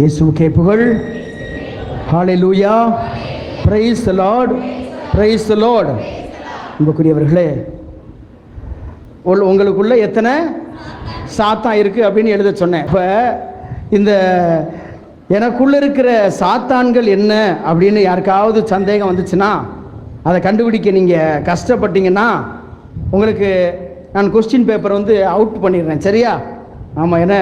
இயேசுக்கே புகழ். Hallelujah the lord praise the lord. அன்புக்குரியவர்களே உங்களுக்குள்ளே உங்களுக்குள்ள எத்தனை சாத்தா இருக்கு அப்படின்னு எழுத சொன்னேன். இப்போ இந்த எனக்குள்ள இருக்கிற சாத்தான்கள் என்ன அப்படின்னு யாருக்காவது சந்தேகம் வந்துச்சுன்னா அதை கண்டுபிடிக்க நீங்கள் கஷ்டப்பட்டீங்கன்னா உங்களுக்கு நான் கொஸ்டின் பேப்பர் வந்து அவுட் பண்ணிடுறேன். சரியா? ஆமாம் என்ன?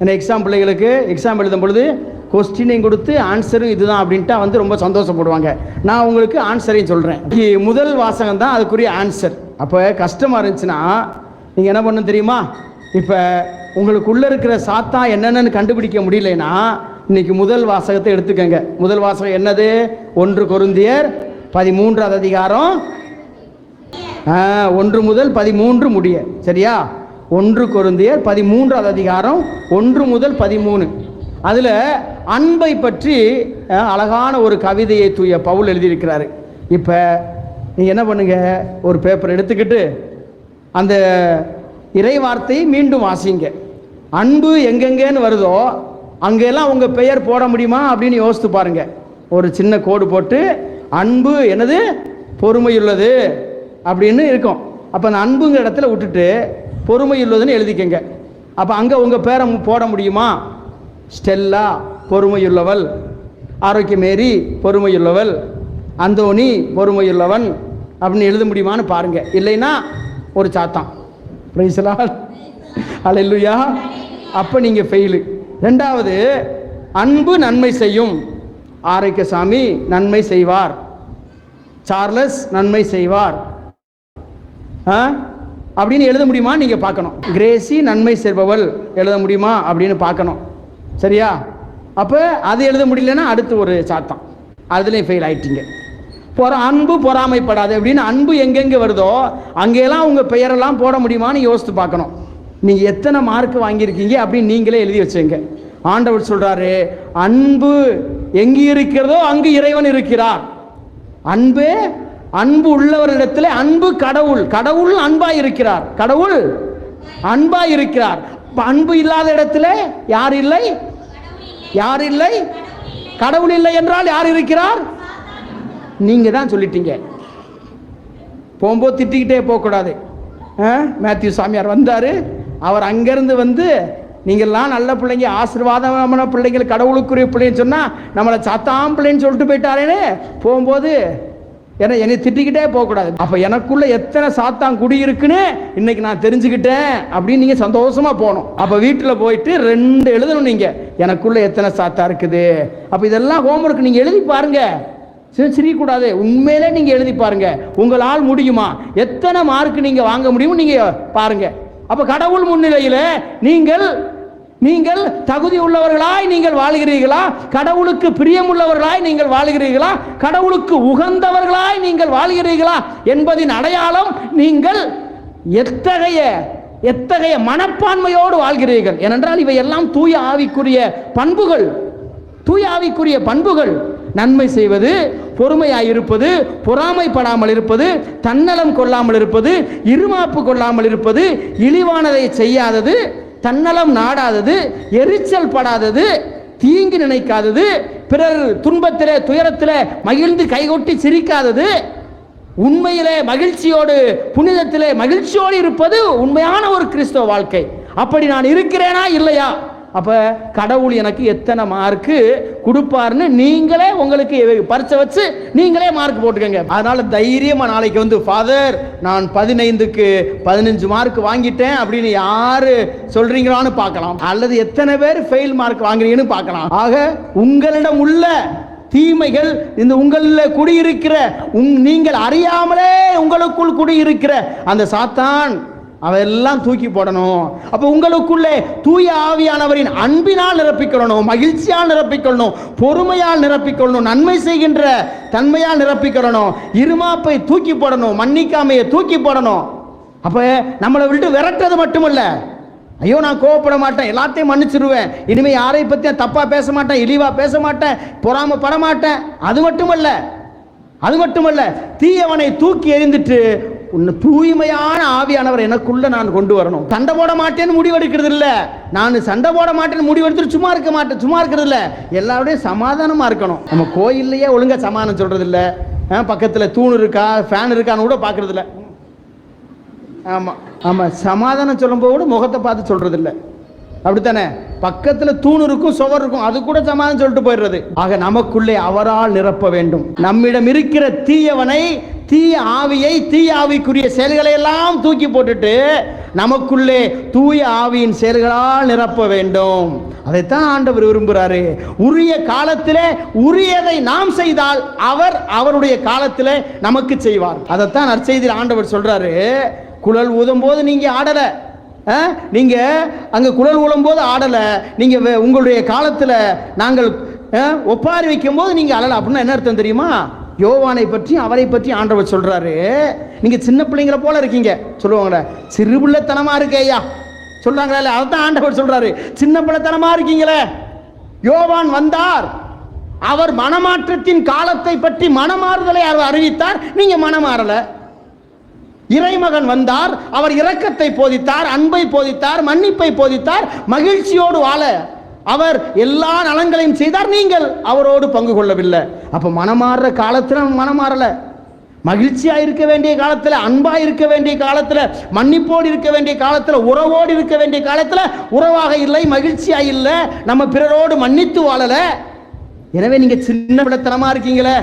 என்ன எக்ஸாம் பிள்ளைகளுக்கு எக்ஸாம் எழுதும் பொழுது கொஸ்டினையும் கொடுத்து ஆன்சரும் இதுதான் அப்படின்ட்டா வந்து ரொம்ப சந்தோஷப்படுவாங்க. நான் உங்களுக்கு ஆன்சரையும் சொல்கிறேன் முதல் வாசகம் தான் அதுக்குரிய ஆன்சர் அப்போ கஷ்டமாக இருந்துச்சுன்னா நீங்கள் என்ன பண்ணணும் தெரியுமா? இப்போ உங்களுக்குள்ளே இருக்கிற சாத்தா என்னென்னு கண்டுபிடிக்க முடியலன்னா இன்னைக்கு முதல் வாசகத்தை எடுத்துக்கங்க. முதல் வாசகம் என்னது? ஒன்று கொருந்தியர் பதிமூன்றாவது அதிகாரம். ஒன்று முதல் பதிமூன்று முடிய. சரியா? ஒன்று கொருந்தியர் பதிமூன்றாவது அதிகாரம் ஒன்று முதல் பதிமூணு. அதில் அன்பை பற்றி அழகான ஒரு கவிதையை தூய பவுல் எழுதியிருக்கிறாரு. இப்போ நீங்கள் என்ன பண்ணுங்க? ஒரு பேப்பர் எடுத்துக்கிட்டு அந்த இறை வார்த்தையை மீண்டும் வாசிங்க. அன்பு எங்கெங்கேன்னு வருதோ அங்கெல்லாம் உங்கள் பெயர் போட முடியுமா அப்படின்னு யோசித்து பாருங்கள் ஒரு சின்ன கோடு போட்டு அன்பு என்னது பொறுமையுள்ளது அப்படின்னு இருக்கும். அப்போ அந்த அன்புங்கிற இடத்துல விட்டுட்டு பொறுமை உள்ளதுன்னு எழுதிக்கங்க. அப்போ அங்கே உங்கள் பேரை போட முடியுமா? ஸ்டெல்லா பொறுமையுள்ளவள். ஆரோக்கியமேரி பொறுமையுள்ளவள். அந்தோணி பொறுமையுள்ளவன். அப்படின்னு எழுத முடியுமான்னு பாருங்க. இல்லைன்னா ஒரு சாத்தான். பிரைசலா அல்லேலூயா அப்போ நீங்கள் ஃபெயிலு ரெண்டாவது அன்பு நன்மை செய்யும். ஆரோக்கியசாமி நன்மை செய்வார். சார்லஸ் நன்மை செய்வார். ஆ? அப்படின்னு எழுத முடியுமா? நீங்கள் பார்க்கணும். கிரேசி நன்மை செய்பவள் எழுத முடியுமா? அப்படின்னு பார்க்கணும். சரியா? அப்போ அது எழுத முடியலன்னா அடுத்து ஒரு சாத்தம் அதுலேயும் ஃபெயில் ஆயிட்டீங்க. பொற அன்பு பொறாமைப்படாது. அப்படின்னு அன்பு எங்கெங்கே வருதோ அங்கெல்லாம் உங்கள் பெயரெல்லாம் போட முடியுமான்னு யோசித்து பார்க்கணும். நீங்கள் எத்தனை மார்க் வாங்கியிருக்கீங்க அப்படின்னு நீங்களே எழுதி வச்சுங்க ஆண்டவர் சொல்கிறாரு அன்பு எங்கே இருக்கிறதோ அங்கு இறைவன் இருக்கிறார். அன்பு அன்பு உள்ளவரிடத்தில் அன்பு கடவுள். கடவுள் அன்பாய் இருக்கிறார் கடவுள் அன்பாய் இருக்கிறார் அன்பு இல்லாத இடத்துல யார் இல்லை? யார் இல்லை? கடவுள் இல்லை என்றால் யார் இருக்கிறார்? நீங்க தான் சொல்லிட்டீங்க. போகும்போது திட்டிக்கிட்டே போகக்கூடாது. ஆ? மேத்யூ சாமியார் வந்தார். அவர் அங்கேருந்து வந்து நீங்கள்லாம் நல்ல பிள்ளைங்க ஆசீர்வாதமான பிள்ளைங்கள் கடவுளுக்குரிய பிள்ளைன்னு சொன்னால் நம்மளை சத்தாம் பிள்ளைன்னு சொல்லிட்டு போயிட்டாரேன்னு. போகும்போது ஏன்னா என்னை திட்டிக்கிட்டே போகக்கூடாது. அப்போ எனக்குள்ள எத்தனை சாத்தான் குடி இருக்குன்னு இன்னைக்கு நான் தெரிஞ்சுக்கிட்டேன் அப்படின்னு நீங்கள் சந்தோஷமாக போகணும். அப்போ வீட்டில் போயிட்டு ரெண்டு எழுதணும் நீங்கள் எனக்குள்ள எத்தனை சாத்தா இருக்குது? அப்போ இதெல்லாம் ஹோம்ஒர்க் நீங்கள் எழுதி பாருங்க. சரி சிரிக்கக்கூடாது. உண்மையிலே நீங்கள் எழுதி பாருங்க. உங்களால் முடியுமா? எத்தனை மார்க் நீங்கள் வாங்க முடியும் நீங்கள் பாருங்க. அப்போ கடவுள் முன்னிலையில் நீங்கள் நீங்கள் தகுதி உள்ளவர்களாய் நீங்கள் வாழ்கிறீர்களா? கடவுளுக்கு பிரியமுள்ளவர்களாய் நீங்கள் வாழ்கிறீர்களா? கடவுளுக்கு உகந்தவர்களாய் நீங்கள் வாழ்கிறீர்களா? என்பதின் அடையாளம் நீங்கள் எத்தகைய எத்தகைய மனப்பான்மையோடு வாழ்கிறீர்கள்? ஏனென்றால் இவை எல்லாம் தூய ஆவிக்குரிய பண்புகள். தூய ஆவிக்குரிய பண்புகள். நன்மை செய்வது பொறுமையாய் இருப்பது பொறாமைப்படாமல் இருப்பது தன்னலம் கொள்ளாமல் இருப்பது இருமாப்பு கொள்ளாமல் இருப்பது இழிவானதை செய்யாதது தன்னலம் நாடாதது எரிச்சல் படாதது தீங்கு நினைக்காதது பிறர் துன்பத்திலே துயரத்திலே மகிழ்ந்து கைகொட்டி சிரிக்காதது உண்மையிலே மகிழ்ச்சியோடு புனிதத்திலே மகிழ்ச்சியோடு இருப்பது உண்மையான ஒரு கிறிஸ்தவ வாழ்க்கை. அப்படி நான் இருக்கிறேனா இல்லையா? அப்போ கடவுள் எனக்கு எத்தனை மார்க்கு கொடுப்பாருன்னு நீங்களே உங்களுக்கு பரிச்சை வச்சு நீங்களே மார்க் போட்டுக்கோங்க. அதனால தைரியமாக நாளைக்கு வந்து ஃபாதர் நான் பதினைந்துக்கு பதினஞ்சு மார்க் வாங்கிட்டேன் அப்படின்னு யார் சொல்கிறீங்களான்னு பார்க்கலாம். அல்லது எத்தனை பேர் ஃபெயில் மார்க் வாங்குறீங்கன்னு பார்க்கலாம். ஆக உங்களிடம் உள்ள தீமைகள் இந்த உங்களில் குடியிருக்கிற உங் நீங்கள் அறியாமலே உங்களுக்குள் குடியிருக்கிற அந்த சாத்தான் அவெல்லாம் தூக்கி போடணும். அப்போ உங்களுக்குள்ளே தூய ஆவியானவரின் அன்பினால் நிரப்பிக்கொள்ளணும் மகிழ்ச்சியால் நிரப்பிக்கொள்ளணும் பொறுமையால் நிரப்பிக்கொள்ளணும் நன்மை செய்கின்ற தன்மையால் நிரப்பிக்கொள்ளணும் இருமாப்பை தூக்கி போடணும் மன்னிக்காமையை தூக்கி போடணும். அப்போ நம்மளை விட்டு விரட்டுறது மட்டுமல்ல. ஐயோ நான் கோவப்பட மாட்டேன் எல்லாத்தையும் மன்னிச்சிருவேன். இனிமேல் யாரை பற்றியும் தப்பாக பேச மாட்டேன் இழிவாக பேச மாட்டேன் பொறாமப்பட மாட்டேன். அது மட்டுமல்ல. அது மட்டுமல்ல தீயவனை தூக்கி எறிந்துட்டு உன்னை தூய்மையான ஆவியானவர் எனக்குள்ள நான் கொண்டு வரணும். சண்டை போட மாட்டேன்னு முடிவெடுக்கிறது இல்லை நான் சண்டை போட மாட்டேன்னு முடிவெடுத்துட்டு சும்மா இருக்க மாட்டேன். சும்மா இருக்கிறது இல்லை எல்லாரோடையும் சமாதானமாக இருக்கணும். நம்ம கோயில்லையே ஒழுங்காக சமாதானம் சொல்கிறது இல்லை பக்கத்தில் தூண் இருக்கா ஃபேன் இருக்கான்னு கூட பார்க்குறது இல்லை ஆமாம் ஆமாம் சமாதானம் சொல்லும்போது கூட முகத்தை பார்த்து சொல்கிறது இல்லை அப்படித்தானே? பக்கத்தில் தூண் இருக்கும் சுவர் இருக்கும் அது கூட சமாதானம் சொல்லிட்டு போயிடுறது. ஆக நமக்குள்ளே அவரால் நிரப்ப வேண்டும். நம்மிடம் இருக்கிற தீயவனை தீய ஆவியை தீய ஆவிக்குரிய செயல்களை எல்லாம் தூக்கி போட்டுட்டு நமக்குள்ளே தூய ஆவியின் செயல்களால் நிரப்ப வேண்டும். அதைத்தான் ஆண்டவர் விரும்புகிறாரு உரிய காலத்திலே உரியதை நாம் செய்தால் அவர் அவருடைய காலத்தில் நமக்கு செய்வார். அதைத்தான் நற்செய்தியில் ஆண்டவர் சொல்றாரு. குழல் ஊதும் போது நீங்க ஆடல. ஆ? நீங்க அங்க குழல் ஊழும் போது ஆடல. நீங்க வே- உங்களுடைய காலத்தில் நாங்கள் ஒப்பாரி வைக்கும் போது நீங்க அழல. அப்படின்னா என்ன அர்த்தம் தெரியுமா? யோவானை பற்றி அவரை பற்றி ஆண்டவர் சொல்கிறாரு நீங்கள் சின்ன பிள்ளைங்கள போல இருக்கீங்க. சொல்லுவாங்களே சிறுபிள்ளைத்தனமா இருக்கே ஐயா. சொல்றாங்களே அதான் ஆண்டவர் சொல்கிறாரு சின்ன பிள்ளைத்தனமாக இருக்கீங்களே. யோவான் வந்தார். அவர் மனமாற்றத்தின் காலத்தை பற்றி மனமாறுதலை அவர் அறிவித்தார். நீங்கள் மனமாறலை. இறைமகன் வந்தார். அவர் இரக்கத்தை போதித்தார் அன்பை போதித்தார் மன்னிப்பை போதித்தார் மகிழ்ச்சியோடு வாழ. அவர் எல்லா நலங்களையும் செய்தார். நீங்கள் அவரோடு பங்கு கொள்ளவில்லை. அப்போ மனமாறுற காலத்தில் மனமாறலை. மகிழ்ச்சியாக இருக்க வேண்டிய காலத்தில் அன்பாக இருக்க வேண்டிய காலத்தில் மன்னிப்போடு இருக்க வேண்டிய காலத்தில் உறவோடு இருக்க வேண்டிய காலத்தில் உறவாக இல்லை மகிழ்ச்சியாக இல்லை நம்ம பிறரோடு மன்னித்து வாழலை. எனவே நீங்கள் சின்ன விடத்தனமாக இருக்கீங்களே.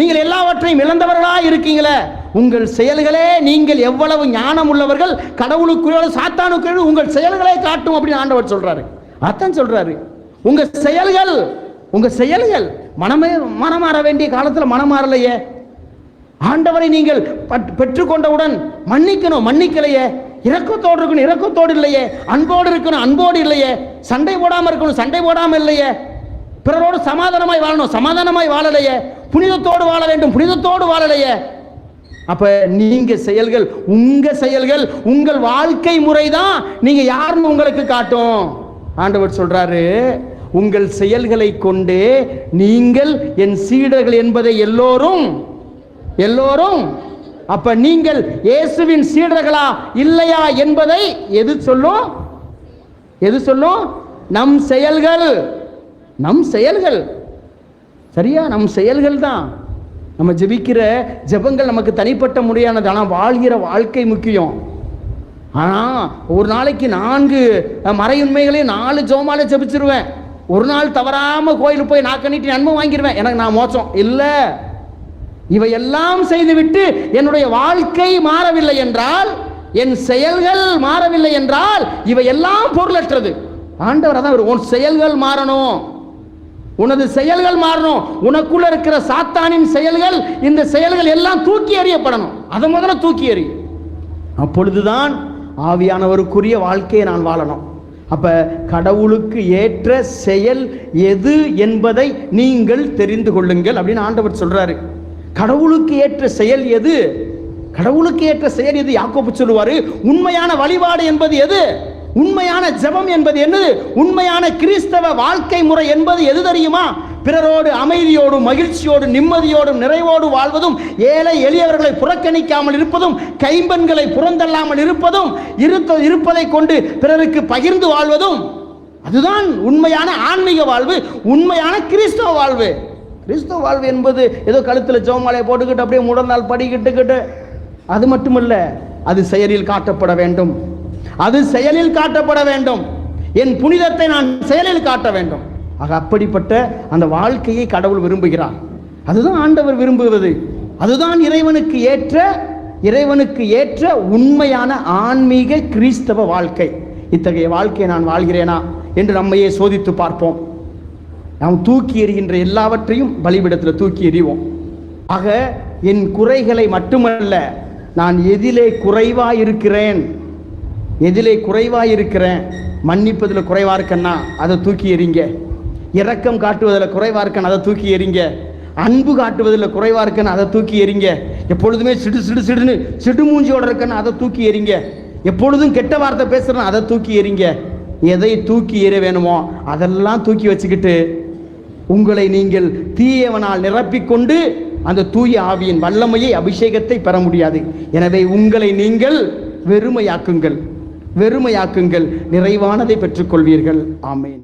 நீங்கள் எல்லாவற்றையும் இழந்தவர்களாக இருக்கீங்களே. உங்கள் செயல்களே நீங்கள் எவ்வளவு ஞானம் உள்ளவர்கள் கடவுளுக்குள்ள சாத்தானுக்குள்ள உங்கள் செயல்களை காட்டும் அப்படின்னு ஆண்டவர் சொல்கிறாரு அதான் சொல்றாரு. உங்க செயல்கள் உங்க செயல்கள் மனமே மனமாற வேண்டிய காலத்துல மனமாறலையே ஆண்டவரை நீங்கள் பட்- பெற்றுக்கொண்டவுடன் மன்னிக்கணும் மன்னிக்கலையே. இரக்கத்தோடு இருக்கணும் இரக்கத்தோடு இல்லையே. அன்போடு இருக்கணும் அன்போடு இல்லையே. சண்டை போடாமல் இருக்கணும் சண்டை போடாமல் இல்லையே. பிறரோடு சமாதானமாய் வாழணும் சமாதானமாய் வாழலையே. புனிதத்தோடு வாழ வேண்டும் புனிதத்தோடு வாழலையே. அப்ப நீங்க செயல்கள் உங்க செயல்கள் உங்கள் வாழ்க்கை முறை தான் நீங்க யாருன்னு உங்களுக்கு காட்டும். ஆண்டவர் சொல்றாரு உங்கள் செயல்களை கொண்டு நீங்கள் என் சீடர்கள் என்பதை எல்லோரும் எல்லோரும் அப்ப நீங்கள் இயேசுவின் சீடர்களா இல்லையா என்பதை எது சொல்லும்? எது சொல்லும்? நம் செயல்கள் நம் செயல்கள். சரியா? நம் செயல்கள் தான். நம்ம ஜெபிக்கிற ஜெபங்கள் நமக்கு தனிப்பட்ட முறையானது ஆனால் வாழ்கிற வாழ்க்கை முக்கியம். ஆனால் ஒரு நாளைக்கு நான்கு மறையுண்மைகளையும் நாலு ஜோமால ஜபிச்சிருவேன். ஒரு நாள் தவறாமல் கோயிலுக்கு போய் நான் கண்ணிட்டு நன்மை வாங்கிடுவேன் எனக்கு நான் மோசம் இல்லை. இவையெல்லாம் செய்துவிட்டு என்னுடைய வாழ்க்கை மாறவில்லை என்றால் என் செயல்கள் மாறவில்லை என்றால் இவையெல்லாம் பொருளற்றது. ஆண்டவர் தான் உன் செயல்கள் மாறணும். உனது செயல்கள் மாறணும். உனக்குள்ள இருக்கிற சாத்தானின் செயல்கள் இந்த செயல்கள் எல்லாம் தூக்கி எறியப்படணும். அதை முதல்ல தூக்கி எறியும் அப்பொழுதுதான் ஆவியானவருக்குரிய வாழ்க்கையை நான் வாழணும். அப்போ கடவுளுக்கு ஏற்ற செயல் எது என்பதை நீங்கள் தெரிந்து கொள்ளுங்கள் அப்படின்னு ஆண்டவர் சொல்கிறாரு கடவுளுக்கு ஏற்ற செயல் எது? கடவுளுக்கு ஏற்ற செயல் எது? யாக்கோப்பு சொல்லுவார் உண்மையான வழிபாடு என்பது எது? உண்மையான ஜெபம் என்பது என்னது? உண்மையான கிறிஸ்தவ வாழ்க்கை முறை என்பது எது தெரியுமா? பிறரோடு அமைதியோடும் மகிழ்ச்சியோடும் நிம்மதியோடும் நிறைவோடு வாழ்வதும் ஏழை எளியவர்களை புறக்கணிக்காமல் இருப்பதும் கைம்பெண்களை புறந்தள்ளாமல் இருப்பதும் இருக்க இருப்பதை கொண்டு பிறருக்கு பகிர்ந்து வாழ்வதும் அதுதான் உண்மையான ஆன்மீக வாழ்வு உண்மையான கிறிஸ்தவ வாழ்வு. கிறிஸ்தவ வாழ்வு என்பது ஏதோ கழுத்தில் ஜோமாலையை போட்டுக்கிட்டு அப்படியே முடந்தால் படிக்கிட்டுக்கிட்டு அது மட்டுமல்ல அது செயலில் காட்டப்பட வேண்டும். அது செயலில் காட்டப்பட வேண்டும். என் புனிதத்தை நான் செயலில் காட்ட வேண்டும். ஆக அப்படிப்பட்ட அந்த வாழ்க்கையை கடவுள் விரும்புகிறார். அதுதான் ஆண்டவர் விரும்புவது. அதுதான் இறைவனுக்கு ஏற்ற இறைவனுக்கு ஏற்ற உண்மையான ஆன்மீக கிறிஸ்தவ வாழ்க்கை. இத்தகைய வாழ்க்கையை நான் வாழ்கிறேனா என்று நம்மையே சோதித்து பார்ப்போம். நாம் தூக்கி எறிகின்ற எல்லாவற்றையும் பலிபிடத்தில் தூக்கி எறிவோம். ஆக என் குறைகளை மட்டுமல்ல நான் எதிலே குறைவாக இருக்கிறேன் எதிலே குறைவாக இருக்கிறேன் மன்னிப்பதில் குறைவாக இருக்கேன்னா அதை தூக்கி எறிங்க. இரக்கம் காட்டுவதில் குறைவா இருக்கேன் அதை தூக்கி எறிங்க. அன்பு காட்டுவதில் குறைவாக இருக்கேன்னு அதை தூக்கி எறிங்க. எப்பொழுதுமே சிடு சிடு சிடுன்னு சிடு மூஞ்சியோட இருக்கேன்னு அதை தூக்கி எறிங்க. எப்பொழுதும் கெட்ட வார்த்தை பேசுகிறேன் அதை தூக்கி எறிங்க. எதை தூக்கி எற வேணுமோ அதெல்லாம் தூக்கி வச்சுக்கிட்டு உங்களை நீங்கள் தீயவனால் நிரப்பிக்கொண்டு அந்த தூய ஆவியின் வல்லமையை அபிஷேகத்தை பெற முடியாது. எனவே உங்களை நீங்கள் வெறுமையாக்குங்கள். வெறுமையாக்குங்கள். நிறைவானதை பெற்றுக்கொள்வீர்கள். ஆமேன்.